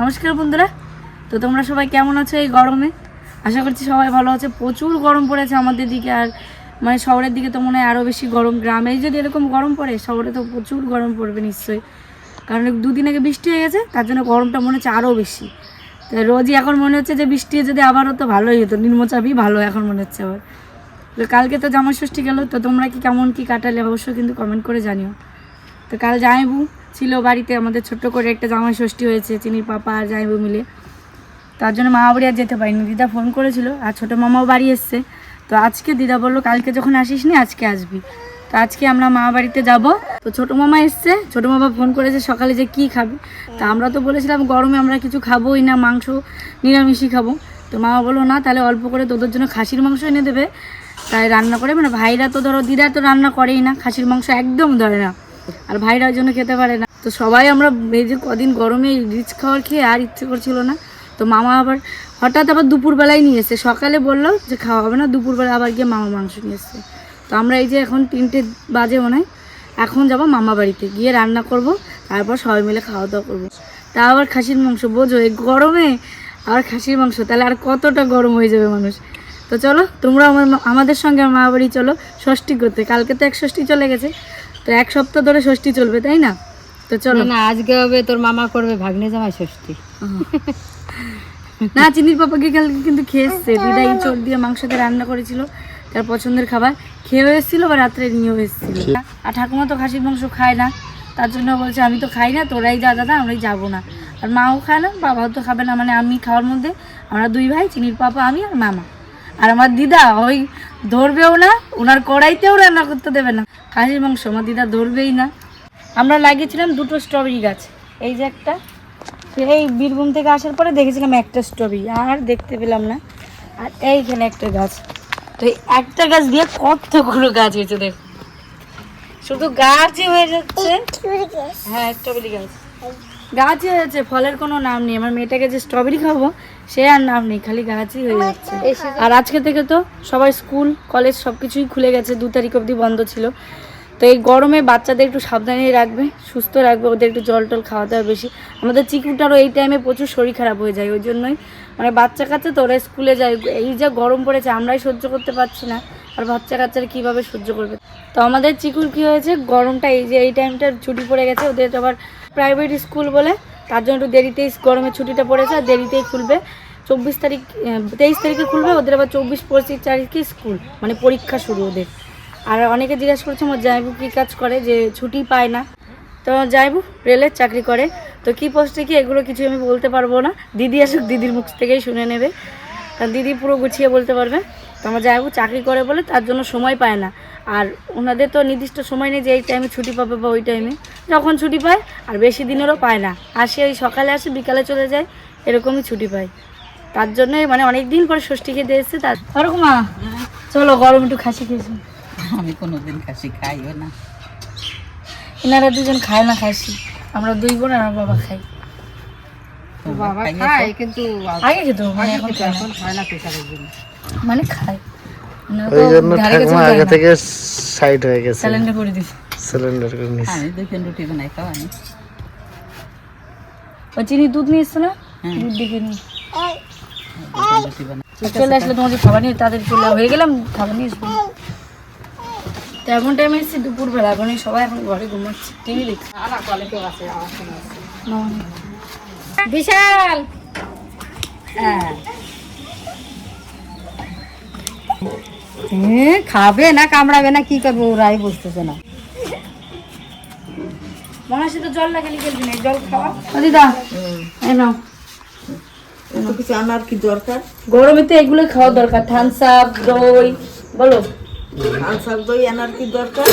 নমস্কার বন্ধুরা। তো তোমরা সবাই কেমন আছো এই গরমে? আশা করছি সবাই ভালো আছে। প্রচুর গরম পড়েছে আমাদের দিকে আর মানে শহরের দিকে তো মনে হয় আরও বেশি গরম। গ্রামে যদি এরকম গরম পড়ে, শহরে তো প্রচুর গরম পড়বে নিশ্চয়ই। কারণ দুদিন আগে বৃষ্টি হয়ে গেছে, তার জন্য গরমটা মনে হচ্ছে আরও বেশি। তো রোজই এখন মনে হচ্ছে যে বৃষ্টি যদি আবার হতো ভালোই হতো, নিম্নচাপই ভালো এখন মনে হচ্ছে আবার। তো কালকে তো জামাই ষষ্ঠী গেল, তো তোমরা কি কেমন কি কাটালে অবশ্যই কিন্তু কমেন্ট করে জানিও। তো কাল জামাইবু ছিল বাড়িতে, আমাদের ছোট্ট করে একটা জামাই ষষ্ঠী হয়েছে, চিনির পাপা আর জামাইবু মিলে। তার জন্য মা বাড়ি আর যেতে পারিনি। দিদা ফোন করেছিল আর ছোটো মামাও বাড়ি এসছে। তো আজকে দিদা বলল, কালকে যখন আসিস নি, আজকে আসবি। তো আজকে আমরা মা বাড়িতে যাব। তো ছোটো মামা এসছে। ছোটো মামা ফোন করেছে সকালে যে কি খাবে। তা আমরা তো বলেছিলাম, গরমে আমরা কিছু খাবোই না, মাংস, নিরামিষই খাব। তো মামা বলল, না, তাহলে অল্প করে তোদের জন্য খাসির মাংস এনে দেবে। তাই রান্না করে মানে ভাইরা তো ধরো, দিদা তো রান্না করেই না, খাসির মাংস একদম ধরে না। আর ভাইরা ওই জন্য খেতে পারে না। তো সবাই আমরা এই যে কদিন গরমে রিচ খাওয়ার খেয়ে আর ইচ্ছে করছিল না। তো মামা আবার হঠাৎ আবার দুপুরবেলায় নিয়ে এসছে সকালে বলল যে খাওয়া হবে না, দুপুরবেলা আবার গিয়ে মামা মাংস নিয়ে এসছে। তো আমরা এই যে এখন তিনটে বাজে মনে হয়, এখন যাব মামা বাড়িতে গিয়ে রান্না করব, তারপর সবাই মিলে খাওয়া দাওয়া করব। তা আবার খাসির মাংস, বোঝো এই গরমে আবার খাসির মাংস, তাহলে আর কতটা গরম হয়ে যাবে মানুষ। তো চলো, তোমরা আমার আমাদের সঙ্গে আমার মা বাড়ি চলো, ষষ্ঠী করতে। কালকে তো এক ষষ্ঠী চলে গেছে। তো এক সপ্তাহ ধরে ষষ্ঠী চলবে তাই না? তো চলো। না আজকে হবে তোর মামা করবে ভাগ্নে জামাই ষষ্ঠী। না চিনির পাপাকে কালকে কিন্তু খেয়ে এসছে। দিদা এই চোর দিয়ে মাংস দিয়ে রান্না করেছিল। তার পছন্দের খাবার খেয়েও এসেছিল বা রাত্রে নিয়েও এসেছিল। আর ঠাকুমা তো খাসির মাংস খায় না। তার জন্য বলছে আমি তো খাই না তোরাই যা দাদা আমরাই যাব না। আর মাও খায় না বাবাও তো খাবে না। মানে আমি খাওয়ার মধ্যে আমরা দুই ভাই চিনির পাপা আমি আর মামা। আর আমার দিদা ওই ধরবেও না ওনার কড়াইতেও রান্না করতে দেবে না। খাসির মাংস আমার দিদা ধরবেই না। আমরা লাগিয়েছিলাম দুটো স্ট্রবেরি গাছ। এই যে একটা এই বীরভূম থেকে আসার পরে দেখেছিলাম একটা স্ট্রবেরি আর দেখতে পেলাম না। আর এইখানে একটা গাছ। তো এই একটা গাছ দিয়ে কতগুলো গাছ হয়েছে দেখ। শুধু গাছই হয়ে যাচ্ছে। হ্যাঁ স্ট্রবেরি গাছ। গাছই হয়েছে ফলের কোনো নাম নেই, আমার মেয়েটাকে যে স্ট্রবেরি খাব, সে আর নাম নেই, খালি গাছই হয়ে যাচ্ছে। আর আজকে থেকে তো সবাই স্কুল, কলেজ সব কিছুই খুলে গেছে, দু তারিখ অবধি বন্ধ ছিল। তো এই গরমে বাচ্চাদের একটু সাবধানে রাখবে, সুস্থ রাখবে, ওদের একটু জল টল খাওয়াতে হবে বেশি। আমাদের চিকুটারও এই টাইমে প্রচুর শরীর খারাপ হয়ে যায়, ওই জন্যই মানে বাচ্চা কাচ্চা তো ওরা স্কুলে যায়, এই যে গরম পড়েছে, আমরাই সহ্য করতে পারছি না, আর বাচ্চা কাচ্চারা কীভাবে সহ্য করবে? তো আমাদের চিকুর কি হয়েছে, গরমটা এই যে, এই টাইমটা ছুটি পড়ে গেছে, ওদের আবার প্রাইভেট স্কুল বলে, তার জন্য একটু দেরিতেই গরমের ছুটিটা পড়েছে, আর দেরিতেই খুলবে। চব্বিশ তারিখ তেইশ তারিখে খুলবে, ওদের আবার চব্বিশ পঁচিশ তারিখে স্কুল মানে পরীক্ষা শুরু ওদের। আর অনেকে জিজ্ঞাসা করছে, আমার জাইবু কী কাজ করে যে ছুটি পায় না? তো জাইবু রেলের চাকরি করে। তো কী পোস্টে কি এগুলো কিছু আমি বলতে পারব না। দিদি আসুক, দিদির মুখ থেকেই শুনে নেবে। কারণ দিদি পুরো গুছিয়ে বলতে পারবে। তো আমার জাইবু চাকরি করে বলে, তার জন্য সময় পায় না। আর ওনাদের তো নির্দিষ্ট সময় নেই যে এই টাইমে ছুটি পাবে বা ওই টাইমে যখন ছুটি পায় আর বেশি দিনেরও পায় না। আসে ওই সকালে আসে বিকালে চলে যায় এরকমই ছুটি পায় তার জন্যই মানে অনেক দিন পরে ষষ্ঠী খেতে এসছে তার ওরকম মা চলো গরম একটু খাসি খেয়েছি আমি কোনোদিন খাসি খাইও না। এনারা দুজন খায় না খাসি আমরা দুই বোন আর আমার বাবা খাই। বাবা খায় কিন্তু আগে খেতো মানে এখন খায় না। জন্য মানে খায়। ওই জন্য আগে থেকে সাইড হয়ে গেছে। করে দিছি। সিলিন্ডার করে নিচ্ছে আমি দুখান রুটি বানাই খাওয়া নি ও চিনি দুধ নিয়ে। এসছে না দুধ নি চলে আসলে তোমাদের খাবার নিয়ে তাদের চলে হয়ে গেলাম খাবার নিয়ে আসব। তো এমন টাইমে এসেছি দুপুরবেলা এখন সবাই এখন ঘরে ঘুমাচ্ছে টিভি দেখছে। বিশাল! হ্যাঁ। খাবে না কামড়াবে না কি করব ওরাই বুঝতেছে না। মনে হচ্ছে তো জল লাগালি খেলবি না জল খাওয়া। ও দিদা এই নাও। কিছু আমার কি দরকার? গরমে তো এগুলো খাওয়া দরকার থামস আপ দই বলো। আনসার দই আনার কি দরকার?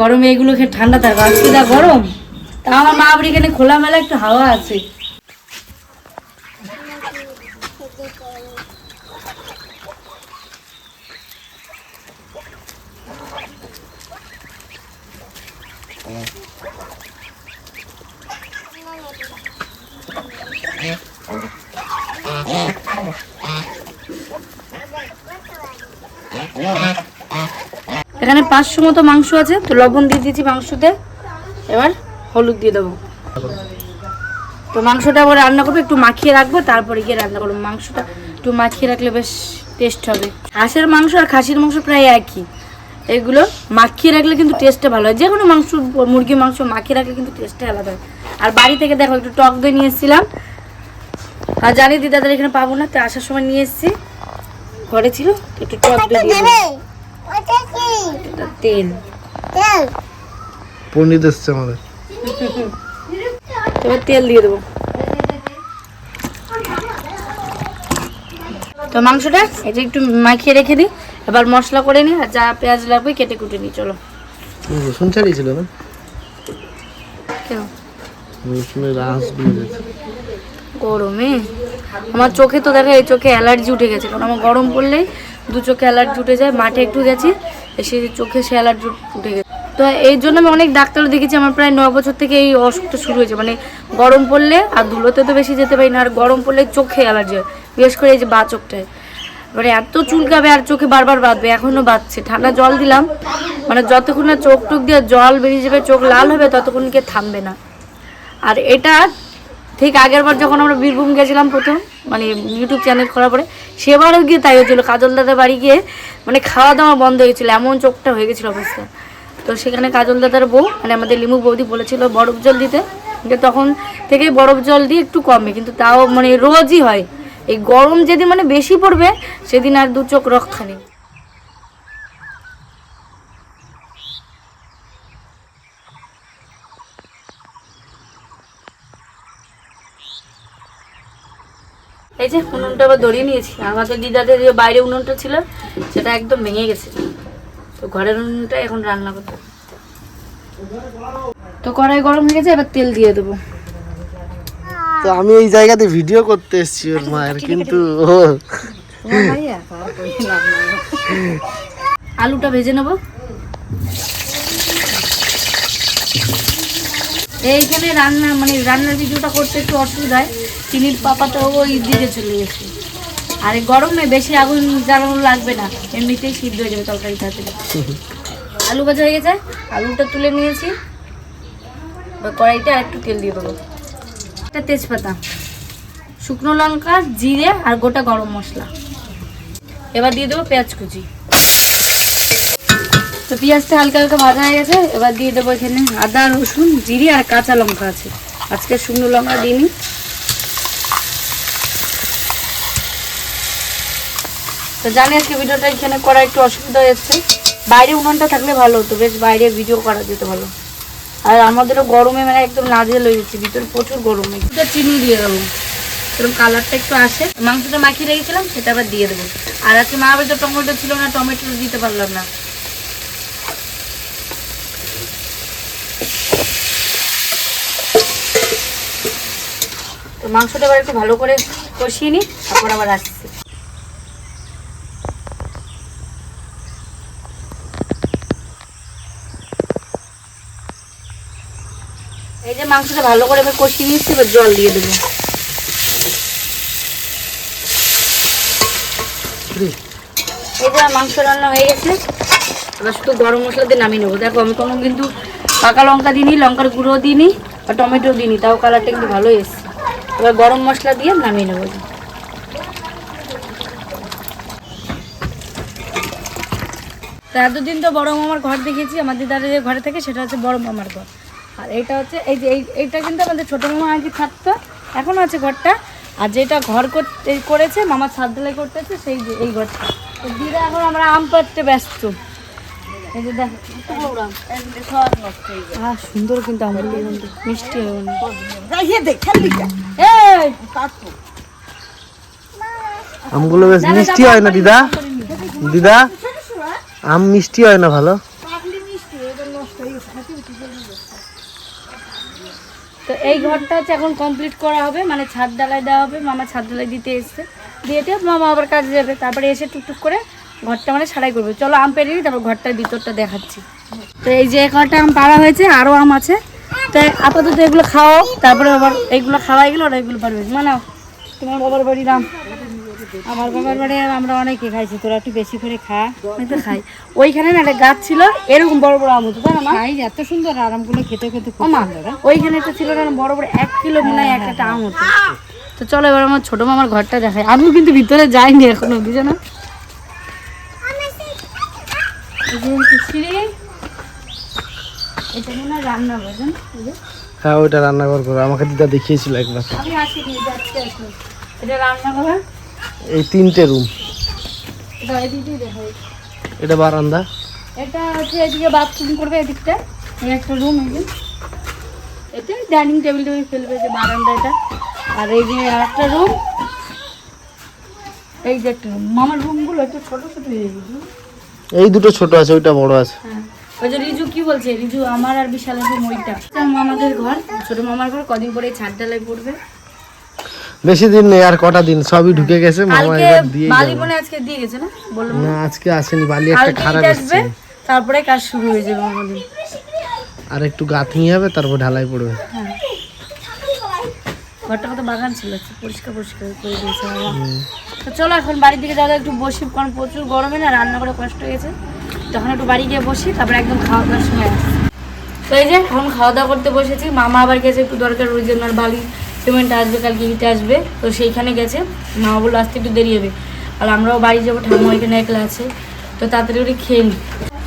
গরমে এগুলো খেয়ে ঠান্ডা থাকবে আজকে যা গরম তা আমার মা বাড়ি এখানে খোলামেলা একটু হাওয়া আছে। এখানে পাঁচশো মতো মাংস আছে, তো লবণ দিয়ে দিয়েছি মাংসতে। এবার হলুদ দিয়ে দেবো। তো মাংসটা আবার রান্না করব, একটু মাখিয়ে রাখব, তারপরে গিয়ে রান্না করব। মাংসটা একটু মাখিয়ে রাখলে বেশ টেস্ট হবে। হাঁসের মাংস আর খাসির মাংস প্রায় একই। এগুলো মাখিয়ে রাখলে কিন্তু টেস্টটা ভালো হয়। যে কোনো মাংস, মুরগির মাংস মাখিয়ে রাখলে কিন্তু টেস্টটা আলাদা হয়। আর বাড়ি থেকে দেখো, একটু টক দই নিয়ে এসেছিলাম। আর জানি দিদাদের এখানে পাবো না তো আসার সময় নিয়ে এসেছি। ঘরে ছিল একটু টক দিয়ে তেল। পণ্ডিত এসছে আমাদের। এবার তেল দিয়ে দেবো। তো মাংসটা এটা একটু মাখিয়ে রেখে দিই এবার মশলা করে নিই আর যা পেঁয়াজ লাগবে কেটে কুটে নিই চলো। রসুন ছাড়িয়েছিল না? কেন? রসুনের যেত গরমে। আমার চোখে তো দেখো এই চোখে অ্যালার্জি উঠে গেছে, কারণ আমার গরম পড়লেই দু চোখে অ্যালার্জি উঠে যায়, মাঠে একটু গেছি, এসে চোখে সে অ্যালার্জি উঠে গেছে। তো এই জন্য আমি অনেক ডাক্তার দেখেছি, আমার প্রায় ন বছর থেকে এই অসুখটা শুরু হয়েছে। মানে গরম পড়লে আর ধুলোতে তো বেশি যেতে পারি না, আর গরম পড়লে চোখে অ্যালার্জি হয়, বিশেষ করে এই যে বা চোখটায়। মানে এত চুলকাবে আর চোখে বারবার বাঁধবে এখনও বাঁধছে। ঠান্ডা জল দিলাম মানে যতক্ষণ না চোখ টুক দিয়ে জল বেরিয়ে যাবে, চোখ লাল হবে, ততক্ষণ গিয়ে থামবে না। আর এটা ঠিক আগের বার যখন আমরা বীরভূম গেছিলাম প্রথম মানে ইউটিউব চ্যানেল করার পরে, সেবারও গিয়ে তাই হয়েছিল। কাজল দাদার বাড়ি গিয়ে মানে খাওয়া দাওয়া বন্ধ হয়ে গেছিল এমন চোখটা হয়ে গেছিল অবস্থা। তো সেখানে কাজল দাদার বউ মানে আমাদের লিমু বৌদি বলেছিল, বরফ জল দিতে। তখন থেকে বরফ জল দিয়ে একটু কমে, কিন্তু তাও মানে রোজই হয়। এই গরম যেদিন মানে বেশি পড়বে, সেদিন আর দু চোখ রক্ষা নেই। যে উনুনটা আবার ধরিয়ে নিয়েছি। আমাদের দিদাদের যে বাইরে উনুনটা ছিল সেটা একদম ভেঙে গেছে। তো ঘরের উনুনটা এখন রান্না করতে তো কড়াই গরম হয়ে গেছে এবার তেল দিয়ে দেবো। তো আমি এই জায়গাতে ভিডিও করতে এসেছি ওর মায়ের কিন্তু ও। আলুটা ভেজে নেব। এইখানে রান্না মানে রান্নার ভিডিওটা করতে একটু অসুবিধা হয় চিনির পাপাটা ওই দিকে চলে গেছে। আর গরমে বেশি আগুন জ্বালানো লাগবে না, এমনিতেই সিদ্ধ হয়ে যাবে তরকারি তাড়াতাড়ি আলু ভাজা হয়ে গেছে, আলুটা তুলে নিয়েছি। কড়াইতে আর একটু তেল দিয়ে দেবো। একটা তেজপাতা, শুকনো লঙ্কা, জিরে আর গোটা গরম মশলা। এবার দিয়ে দেবো পেঁয়াজ কুচি। তো পেঁয়াজটা হালকা হালকা ভাজা হয়ে গেছে, এবার দিয়ে দেবো এখানে আদা, রসুন, জিরে আর কাঁচা লঙ্কা আছে। আজকে শুকনো লঙ্কা দিইনি। তো জানি আজকে ভিডিওটা এখানে করা একটু অসুবিধা হয়েছে। বাইরে উনুনটা থাকলে ভালো হতো, বেশ বাইরে ভিডিও করা যেত ভালো। আর আমাদেরও গরমে মানে একদম নাজেল হয়ে যাচ্ছে ভিতরে প্রচুর গরমে। একটু চিনি দিয়ে দেবো। এরকম কালারটা একটু আসে। মাংসটা মাখিয়ে রেখেছিলাম, সেটা আবার দিয়ে দেবো। আর আজকে মা বাড়িতে টমেটো ছিল না, টমেটো দিতে পারলাম না। তো মাংসটা এবার একটু ভালো করে কষিয়ে নিই, তারপর আবার আসছি। মাংসটা ভালো করে এবার কষিয়ে নিচ্ছি এবার জল দিয়ে দেবো। এই যে মাংস রান্না হয়ে গেছে। এবার শুধু গরম মশলা দিয়ে নামিয়ে নেব। দেখো আমি কোনো কিন্তু পাকা লঙ্কা দিইনি লঙ্কার গুঁড়ো দিইনি আর টমেটো দিইনি তাও কালারটা কিন্তু ভালোই এসছে। এবার গরম মশলা দিয়ে নামিয়ে নেব। তা এতদিন তো বড় মামার ঘর দেখেছি আমার দিদার যে ঘরে থাকে সেটা হচ্ছে বড় মামার ঘর। আর এইটা হচ্ছে এই যে এই এইটা কিন্তু আমাদের ছোটো মামা আগে থাকতো এখনও আছে ঘরটা। আর যেটা ঘর করতে করেছে মামা ছাদ ঢালাই করতেছে সেই যে এই ঘরটা। তো দিদা এখন আমরা আম পাড়তে ব্যস্ত। এই যে দেখো সুন্দর কিন্তু আম কিন্তু মিষ্টি। আমগুলো বেশ মিষ্টি হয় না দিদা? দিদা? আম মিষ্টি হয় না ভালো? তো এই ঘরটা হচ্ছে এখন কমপ্লিট করা হবে মানে ছাদ ঢালাই দেওয়া হবে, মামা ছাদ ডালাই দিতে এসছে। দিয়ে মামা আবার কাজে যাবে তারপরে এসে টুকটুক করে ঘরটা মানে সারাই করবে। চলো আম পেরে নিই, তারপর ঘরটার ভিতরটা দেখাচ্ছি। তো এই যে ঘরটা আম পাড়া হয়েছে, আরও আম আছে। তো আপাতত এগুলো খাওয়াও, তারপরে আবার এইগুলো খাওয়াই গেলো ওরা এগুলো পারবে মানে তোমার বাবার বাড়ির আম। আমার বাবার বাড়ি আমরা অনেকে খাইছি তোরা একটু বেশি করে খা। আমি তো খাই। ওইখানে না একটা গাছ ছিল এরকম বড় বড় আম হতো তাই না খাই এত সুন্দর আরামগুলো খেতে খেতে খুব সুন্দর হ্যাঁ? ওইখানে একটা ছিল না বড় বড় এক কিলো মনে হয় একটা আম হতো। তো চলো এবার আমার ছোট মামার ঘরটা দেখাই। আমিও কিন্তু ভিতরে যাইনি এখনও বুঝে না এটা মনে হয় রান্না বোঝেন হ্যাঁ ওইটা রান্নাঘর করো আমাকে দিদা দেখিয়েছিল একবার। আমি আসিনি যাচ্ছি এটা রান্না করা এই তিনটে রুম এটা বারান্দা। এটা হচ্ছে এদিকে বাথরুম করবে এদিকটা। এই একটা রুম এই ডাইনিং টেবিল টেবিল ফেলবে যে বারান্দা এটা। আর এই যে একটা রুম এই যে একটা রুম মামার রুমগুলো একটু ছোট ছোট হয়ে এই দুটো ছোট আছে ওইটা বড় আছে। হ্যাঁ। ওই যে রিজু কি বলছে? রিজু আমার আর বিশালের রুম ওইটা। মামাদের ঘর। ছোট মামার ঘর কদিন পরে ছাদ ডালাই পড়বে। বেশি দিন নেই আর কটা দিন? সবই ঢুকে গেছে মামা এবার দিয়ে বালি মনে আজকে দিয়ে গেছে না? বললাম না? আজকে আসেনি বালি একটা খারাপ আসবে তারপরে কাজ শুরু হয়ে যাবে আমাদের আর একটু গাঁথনি হবে তারপর ঢালাই পড়বে। হ্যাঁ। ঘরটা কত বাগান ছিল একটু পরিষ্কার পরিষ্কার করে দিয়েছে তো চলো এখন বাড়ির দিকে যাওয়া একটু বসি কারণ প্রচুর গরমে না রান্না করে কষ্ট হয়ে গেছে তখন একটু বাড়ি গিয়ে বসি তারপরে একদম খাওয়া দাওয়ার সময় আসছি। তো এই যে এখন খাওয়া দাওয়া করতে বসেছি মামা আবার গেছে একটু দরকার ওই জন্য আর বালি সিমেন্ট আসবে কালকে ইটে আসবে তো সেইখানে গেছে। মা বলল আসতে একটু দেরি হবে। আর আমরাও বাড়ি যাব ঠাম্মা এখানে একলা আছে তো তাড়াতাড়ি করে খেয়ে নিই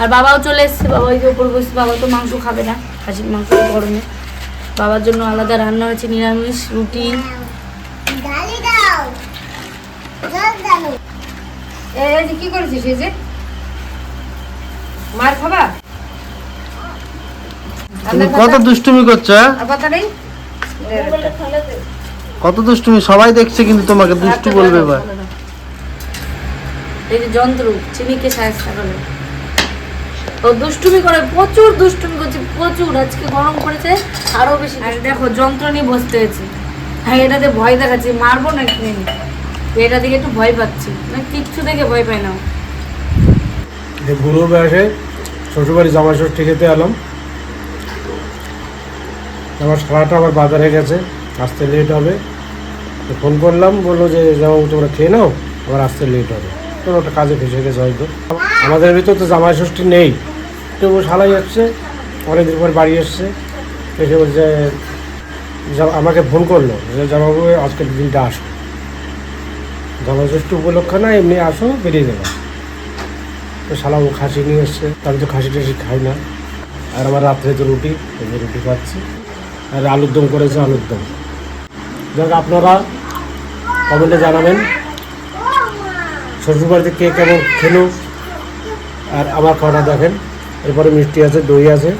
আর বাবাও চলে এসছে বাবা ওই যে উপর বসছে বাবা তো মাংস খাবে না খাসির মাংস গরমে। বাবার জন্য আলাদা রান্না হয়েছে নিরামিষ রুটি। কি করেছিস এই যে? মার খাবা কত দুষ্টুমি করছ হ্যাঁ? কথা নেই? কত দুষ্টুমি? সবাই দেখছে কিন্তু তোমাকে দুষ্টু বলবে এবার। এই যে যন্ত্র চিনিকে সাহায্য করে। ও দুষ্টুমি করে প্রচুর দুষ্টুমি করছে প্রচুর। আজকে গরম পড়েছে আরও বেশি আর দেখো যন্ত্র নিয়ে বসতে হয়েছে। হ্যাঁ এটাতে ভয় দেখাচ্ছি মারবো না কিনে এটা থেকে একটু ভয় পাচ্ছি। না কিচ্ছু দেখে ভয় পাই না বুড়ো বয়সে শ্বশুরবাড়ি জামা ষষ্ঠী খেতে এলাম। আমার সারাটা আবার বাজারে গেছে, আসতে লেট হবে। তো ফোন করলাম, বলল যে যাও তোমরা খেয়ে নাও, আবার আসতে লেট হবে। কোনো একটা কাজে ফেসে গেছে হয়তো। আমাদের ভিতর তো জামাই ষষ্ঠী নেই। তবু শালাই যাচ্ছে অনেকদিন পর বাড়ি এসছে। এসে বলছে আমাকে ফোন করল যে জামাবু আজকের দিনটা আসো। জামাই ষষ্ঠী উপলক্ষে না, এমনি আসো, বেরিয়ে যাবে তো শালা খাসি নিয়ে এসছে। আমি তো খাসি টাসি খাই না। আর আমার রাত্রে তো রুটি রুটি খাচ্ছি। আর আলুর দম করেছে আলুর দম যাক আপনারা কমেন্টে জানাবেন। শ্বশুরবাড়িতে কে কেমন খেলো আর আমার খাওয়াটা দেখেন। এরপরে মিষ্টি আছে দই আছে।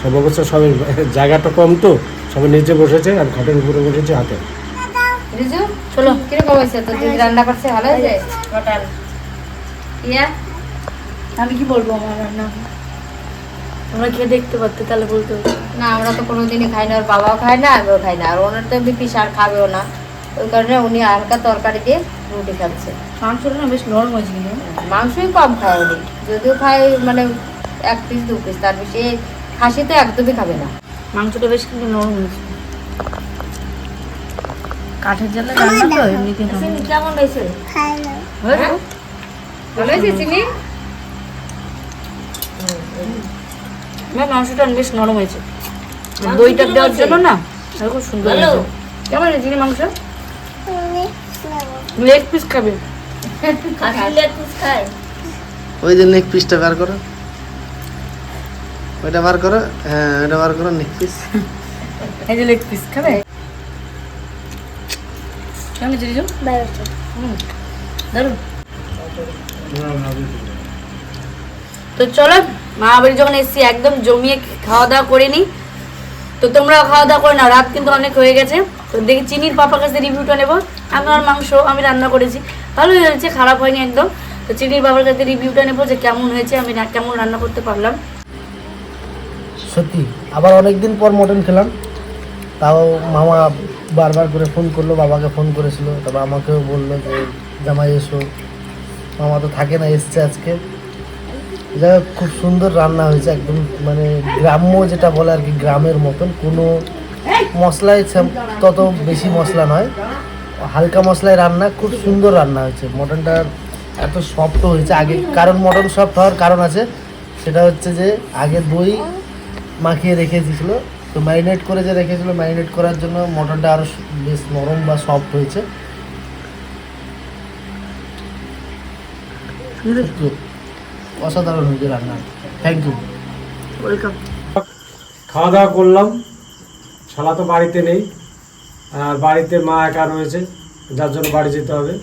সব অবস্থা সবাই জায়গাটা কম তো সবাই নিচে বসেছে আর খাটের উপরে বসেছে হাতে। রিজু চলো কীরকম হয়েছে? তোর দিদি রান্না করছে ভালো হয়েছে? টোটাল ইয়া আমি কি বলব আমার রান্না? তোমরা খেয়ে দেখতে পারতে তাহলে বলতে না আমরা তো কোনোদিনই খাই না ওর বাবাও খায় না আমিও খাই না আর ওনার তো এমনি পিস আর খাবেও না। ওই কারণে উনি হালকা তরকারি দিয়ে রুটি খাচ্ছে। মাংসটা না বেশ নরম হয়েছে কিন্তু। মাংসই কম খায় উনি যদিও খায় মানে এক পিস দু পিস তার বেশি খাসি তো একদমই খাবে না। মাংসটা বেশ কিন্তু নরম হয়েছে। কাঠের জালে রান্না তো এমনিতে কেমন হয়েছে? হয়েছে? ভালো হয়েছে চিনি? না মাংসটা বেশ নরম হয়েছে। দইটা দেওয়ার জন্য না খুব সুন্দর হয়েছে। কেমন হয়েছে চিনি মাংস? লেগ পিস খাবে। ওই যে নেক পিসটা বার করো। ওইটা বার করো হ্যাঁ ওইটা বার করো নেক পিস। এই যে লেগ পিস খাবে? কেমন হয়েছে রিজু? দারুণ তো চলো মা বাড়ি যখন এসছি, একদম জমিয়ে খাওয়া দাওয়া করে নিই। তো তোমরা খাওয়া দাওয়া করে নাও, রাত কিন্তু অনেক হয়ে গেছে। তো দেখি চিনির পাপার কাছে রিভিউটা নেব। আমি আর মাংস, আমি রান্না করেছি। ভালোই হয়েছে, খারাপ হয়নি একদম। তো চিনির বাবার কাছে রিভিউটা নেব যে কেমন হয়েছে, আমি কেমন রান্না করতে পারলাম। সত্যি, আবার অনেকদিন পর মটন খেলাম। তাও মামা বারবার করে ফোন করল, বাবাকে ফোন করেছিল। তারপর আমাকেও বলল যে, জামাই এসো। মামা তো থাকে না, এসছে আজকে। যাই হোক, খুব সুন্দর রান্না হয়েছে একদম মানে গ্রাম্য যেটা বলে আর কি গ্রামের মতন। কোনো মশলাই তত বেশি মশলা নয়। হালকা মশলায় রান্না খুব সুন্দর রান্না হয়েছে। মটনটা এত সফট হয়েছে। আগে কারণ মটন সফট হওয়ার কারণ আছে সেটা হচ্ছে যে আগে দই মাখিয়ে রেখে দিয়েছিল তো ম্যারিনেট করে যে রেখেছিল ম্যারিনেট করার জন্য মটনটা আরও বেশ নরম বা সফট হয়েছে। অসাধারণ হয়েছে রান্না থ্যাংক ইউ ওয়েলকাম খাওয়া দাওয়া করলাম। শালা তো বাড়িতে নেই। আর বাড়িতে মা একা রয়েছে। যার জন্য বাড়ি যেতে হবে।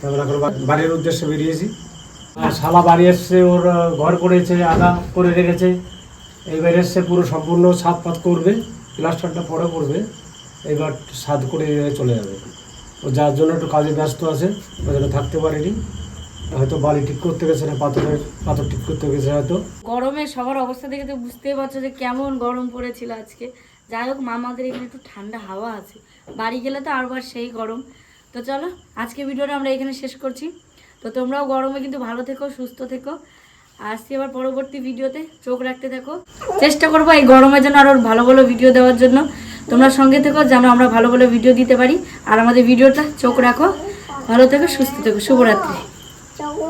তারপর এখন বাড়ির উদ্দেশ্যে বেরিয়েছি। আর শালা বাড়ি এসছে ওর ঘর করেছে আদা করে রেখেছে। এইবার এসছে পুরো সম্পূর্ণ ছাদ পাত করবে। প্লাস্টারটা পরে করবে। এবার ছাদ করে চলে যাবে। ও যার জন্য একটু কাজে ব্যস্ত আছে ওই জন্য থাকতে পারেনি। হয়তো বাড়ি ঠিক করতে গেছে না, পাথরের পাথর ঠিক করতে গেছে হয়তো। গরমে সবার অবস্থা দেখে তো বুঝতেই পারছ যে কেমন গরম পড়েছিল আজকে। যাই হোক, মামাদের এখানে একটু ঠান্ডা হাওয়া আছে। বাড়ি গেলে তো আরবার সেই গরম। তো চলো, আজকে ভিডিওটা আমরা এখানে শেষ করছি। তো তোমরাও গরমে কিন্তু ভালো থেকো, সুস্থ থেকো। আসছি আবার পরবর্তী ভিডিওতে। চোখ রাখতে থাকো। চেষ্টা করব এই গরমের জন্য আরও ভালো ভালো ভিডিও দেওয়ার জন্য। তোমরা সঙ্গে থেকো যেন আমরা ভালো ভালো ভিডিও দিতে পারি। আর আমাদের ভিডিওটা চোখ রাখো। ভালো থেকো, সুস্থ থেকো। শুভরাত্রি। 저거